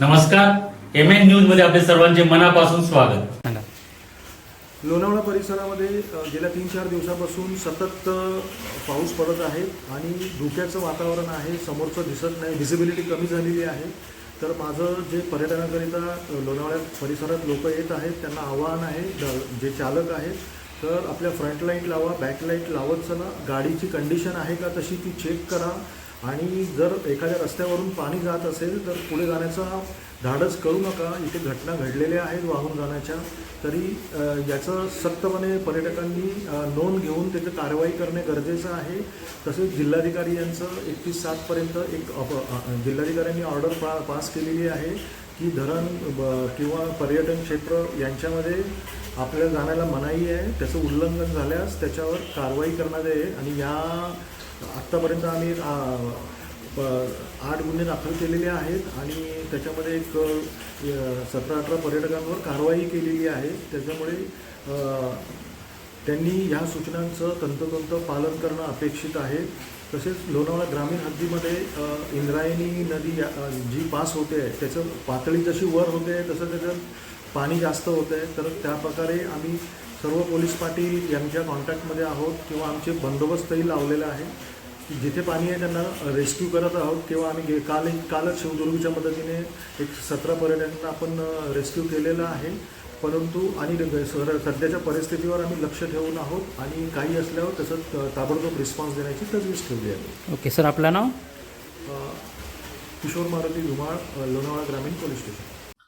नमस्कार. M N न्यूजमध्ये आपले सर्वांचे मनापासून स्वागत. लोणावळा परिसरामध्ये गेल्या तीन चार दिवसापासून सतत पाऊस पडत आहे आणि धुक्याचं वातावरण आहे समोरचं दिसत नाही व्हिजिबिलिटी कमी झालेली आहे. तर माझं जे पर्यटनाकरिता लोणावळ्या परिसरात लोक येत आहेत त्यांना आव्हान आहे जे चालक आहेत तर आपल्या फ्रंट लाइट लावा बॅक लाइट लावत चला. गाडीची कंडिशन आहे का तशी ती चेक करा. आणि जर एखाद्या रस्त्यावरून पाणी जात असेल तर पुढे जाण्याचा धाडस करू नका. इथे घटना घडलेल्या आहेत वाहून जाण्याच्या. तरी याचं सक्तपणे पर्यटकांनी नोंद घेऊन त्याची कारवाई करणे गरजेचं आहे. तसेच जिल्हाधिकारी यांचं एकतीस सातपर्यंत एक अप- जिल्हाधिकाऱ्यांनी ऑर्डर पा पास केलेली आहे की धरण ब- किंवा पर्यटन क्षेत्र यांच्यामध्ये आपल्याला जाण्याला मनाई आहे. त्याचं उल्लंघन झाल्यास त्याच्यावर कारवाई करण्यात आहे आणि या आत्तापर्यंत आम्ही प- आठ गुन्हे दाखल केलेले आहेत आणि त्याच्यामध्ये एक सतरा अठरा पर्यटकांवर कारवाई केलेली आहे. त्याच्यामुळे त्यांनी ह्या सूचनांचं तंतोतंत पालन करणं अपेक्षित आहे. तसेच लोणावळा ग्रामीण हद्दीमध्ये इंद्रायणी नदी या- जी पास होते आहे त्याचं पातळी जशी वर होते आहे तसं त्याच्यात पाणी जास्त होतं आहे तर त्या प्रकारे आम्ही सर्व पोलीस पाटील यांच्या कॉन्टॅक्टमध्ये आहोत किंवा आमचे बंदोबस्तही लावलेले आहे. की जिथे पाणी आहे त्यांना रेस्क्यू करत आहोत किंवा आम्ही गे काल कालच शिवदुर्गच्या मदतीने एक सतरा पर्यटकांना आपण रेस्क्यू केलेलं आहे. परंतु आणि सध्याच्या परिस्थितीवर आम्ही लक्ष ठेवून आहोत आणि काही असल्यावर तसं ताबडतोब रिस्पॉन्स देण्याची तजवीज ठेवली आहे. ओके सर आपलं नाव? किशोर मारुती धुमाळ लोणावळा ग्रामीण पोलीस स्टेशन.